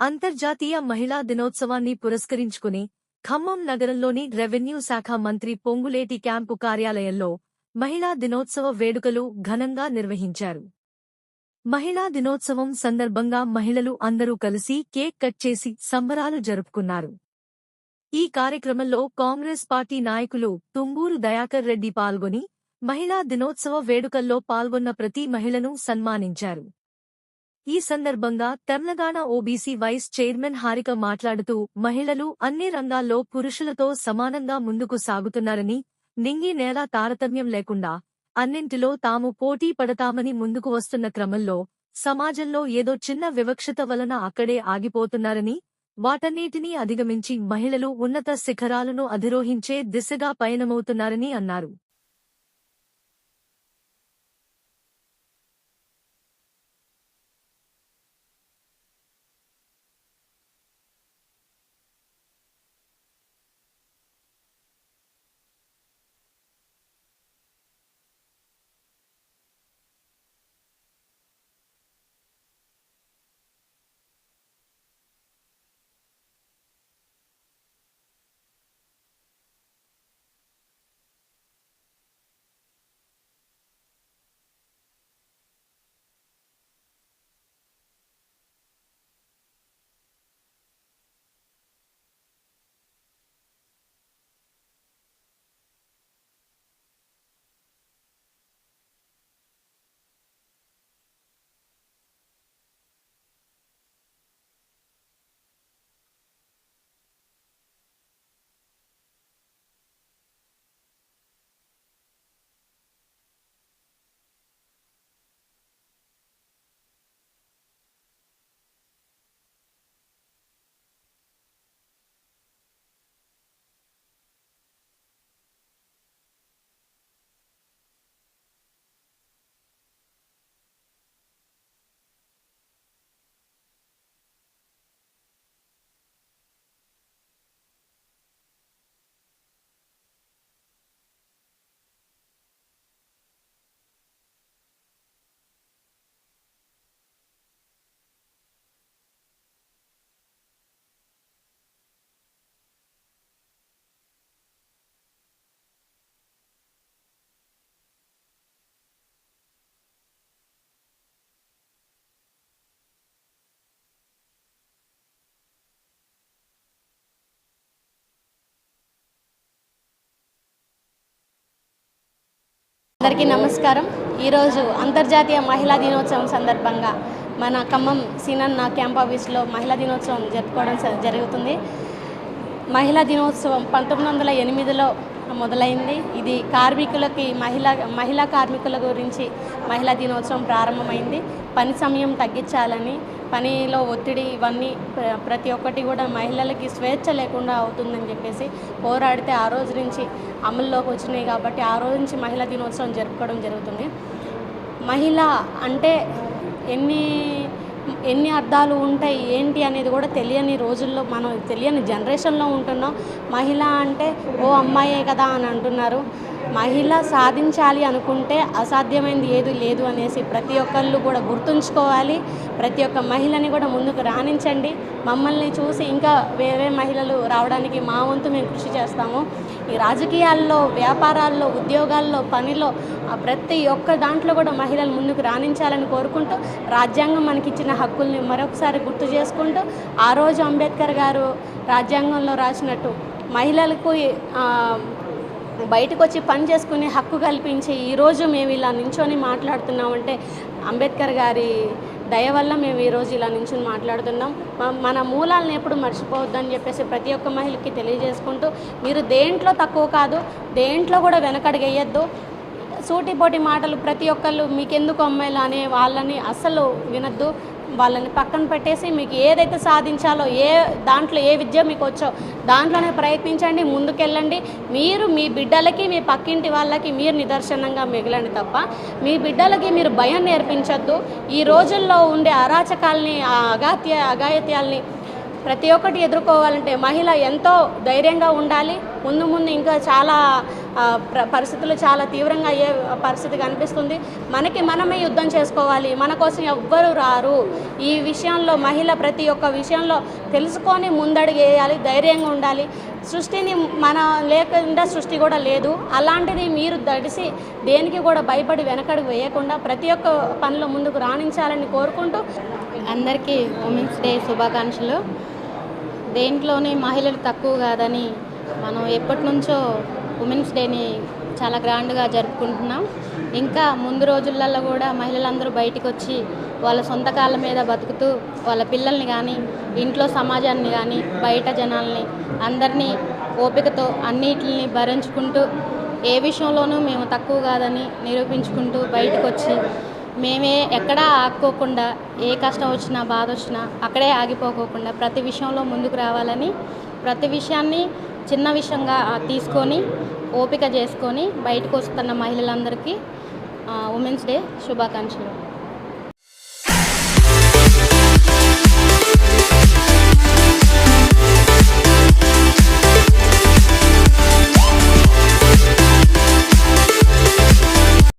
అంతర్జాతీయ మహిళా దినోత్సవాన్ని పురస్కరించుకుని ఖమ్మం నగరంలోని రెవెన్యూ శాఖ మంత్రి పొంగులేటి క్యాంపు కార్యాలయంలో మహిళా దినోత్సవ వేడుకలు ఘనంగా నిర్వహించారు. మహిళా దినోత్సవం సందర్భంగా మహిళలు అందరూ కలిసి కేక్ కట్ చేసి సంబరాలు జరుపుకున్నారు. ఈ కార్యక్రమంలో కాంగ్రెస్ పార్టీ నాయకులు తుంబూరు దయాకర్ రెడ్డి పాల్గొని మహిళా దినోత్సవ వేడుకల్లో పాల్గొన్న ప్రతి మహిళను సన్మానించారు. ఈ సందర్భంగా Telangana OBC vice chairman Harika మాట్లాడుతూ మహిళలు అన్ని రంగాల్లో పురుషులతో సమానంగా ముందుకు సాగుతున్నారని నింగి నేల తారతమ్యం లేకుండా అన్నింటిలో తాము పోటీ పడతామని ముందుకు వస్తున్న క్రమంలో సమాజంలో ఏదో చిన్న వివక్షత వలన అక్కడే ఆగిపోతున్నారని వాటన్నిటినీ అధిగమించి మహిళలు ఉన్నత శిఖరాలను అధిరోహించే దిశగా పయనమవుతున్నారని అన్నారు. అందరికీ నమస్కారం. ఈరోజు అంతర్జాతీయ మహిళా దినోత్సవం సందర్భంగా మన ఖమ్మం సీనన్న క్యాంప్ ఆఫీస్లో మహిళా దినోత్సవం జరుపుకోవడం జరుగుతుంది. మహిళా దినోత్సవం పంతొమ్మిది వందల ఎనిమిదిలో మొదలైంది. ఇది కార్మికులకి మహిళా మహిళా కార్మికుల గురించి మహిళా దినోత్సవం ప్రారంభమైంది. పని సమయం తగ్గించాలని పనిలో ఒత్తిడి ఇవన్నీ ప్ర- ప్రతి ఒక్కటి కూడా మహిళలకి స్వేచ్ఛ లేకుండా అవుతుందని చెప్పేసి పోరాడితే ఆ రోజు నుంచి అమల్లోకి వచ్చినాయి కాబట్టి ఆ రోజు నుంచి మహిళా దినోత్సవం జరుపుకోవడం జరుగుతుంది. మహిళ అంటే ఎన్ని ఎన్ని అర్థాలు ఉంటాయి ఏంటి అనేది కూడా తెలియని రోజుల్లో మనం తెలియని జనరేషన్లో ఉంటున్నాం. మహిళ అంటే ఓ అమ్మాయే కదా అని అంటున్నారు. మహిళ సాధించాలి అనుకుంటే అసాధ్యమైనది ఏది లేదు అనేసి ప్రతి ఒక్కళ్ళు కూడా గుర్తుంచుకోవాలి. ప్రతి ఒక్క మహిళని కూడా ముందుకు రాణించండి. మమ్మల్ని చూసి ఇంకా వేరే మహిళలు రావడానికి మా వంతు మేము కృషి చేస్తాము. ఈ రాజకీయాల్లో వ్యాపారాల్లో ఉద్యోగాల్లో పనిలో ప్రతి ఒక్క దాంట్లో కూడా మహిళలు ముందుకు రాణించాలని కోరుకుంటూ రాజ్యాంగం మనకిచ్చిన హక్కుల్ని మరొకసారి గుర్తు చేసుకుంటూ ఆ రోజు అంబేద్కర్ గారు రాజ్యాంగంలో రాసినట్టు మహిళలకు బయటకు వచ్చి పని చేసుకునే హక్కు కల్పించి ఈరోజు మేము ఇలా నించొని మాట్లాడుతున్నామంటే అంబేద్కర్ గారి దయ వల్ల మేము ఈరోజు ఇలా నించుని మాట్లాడుతున్నాం. మన మూలాలను ఎప్పుడు మర్చిపోవద్దని చెప్పేసి ప్రతి ఒక్క మహిళకి తెలియజేసుకుంటూ మీరు దేంట్లో తక్కువ కాదు దేంట్లో కూడా వెనకడిగేయద్దు. సూటిపోటి మాటలు ప్రతి ఒక్కళ్ళు మీకెందుకు అమ్మాయిలు అనే వాళ్ళని అస్సలు వినొద్దు. వాళ్ళని పక్కన పెట్టేసి మీకు ఏదైతే సాధించాలో ఏ దాంట్లో ఏ విద్య మీకు వచ్చో దాంట్లోనే ప్రయత్నించండి ముందుకెళ్ళండి. మీరు మీ బిడ్డలకి మీ పక్కింటి వాళ్ళకి మీరు నిదర్శనంగా మిగలండి తప్ప మీ బిడ్డలకి మీరు భయం నేర్పించొద్దు. ఈ రోజుల్లో ఉండే అరాచకాల్ని ఆ అగాత్య అగాయత్యాల్ని ప్రతి ఒక్కటి ఎదుర్కోవాలంటే మహిళ ఎంతో ధైర్యంగా ఉండాలి. ముందు ముందు ఇంకా చాలా పరిస్థితులు చాలా తీవ్రంగా అయ్యే పరిస్థితి కనిపిస్తుంది. మనకి మనమే యుద్ధం చేసుకోవాలి. మన కోసం ఎవ్వరు రారు. ఈ విషయంలో మహిళ ప్రతి ఒక్క విషయంలో తెలుసుకొని ముందడుగు వేయాలి ధైర్యంగా ఉండాలి. సృష్టిని మన లేకుండా సృష్టి కూడా లేదు. అలాంటిది మీరు దడిసి దేనికి కూడా భయపడి వెనకడుగు వేయకుండా ప్రతి ఒక్క పనిలో ముందుకు రాణించాలని కోరుకుంటూ అందరికీ ఉమెన్స్ డే శుభాకాంక్షలు. దేంట్లోనే మహిళలు తక్కువ కాదని మనం ఎప్పటి నుంచో ఉమెన్స్ డేని చాలా గ్రాండ్గా జరుపుకుంటున్నాం. ఇంకా ముందు రోజులలో కూడా మహిళలందరూ బయటికి వచ్చి వాళ్ళ సొంత కాళ్ళ మీద బతుకుతూ వాళ్ళ పిల్లల్ని కానీ ఇంట్లో సమాజాన్ని కానీ బయట జనాల్ని అందరినీ ఓపికతో అన్నిటిని భరించుకుంటూ ఏ విషయంలోనూ మేము తక్కువ కాదని నిరూపించుకుంటూ బయటకు వచ్చి మేమే ఎక్కడా ఆగుకోకుండా ఏ కష్టం వచ్చినా బాధ వచ్చినా అక్కడే ఆగిపోకోకుండా ప్రతి విషయంలో ముందుకు రావాలని ప్రతి విషయాన్ని చిన్న విషయంగా తీసుకొని ఓపిక చేసుకొని బయటకు వస్తున్న మహిళలందరికీ ఉమెన్స్ డే శుభాకాంక్షలు.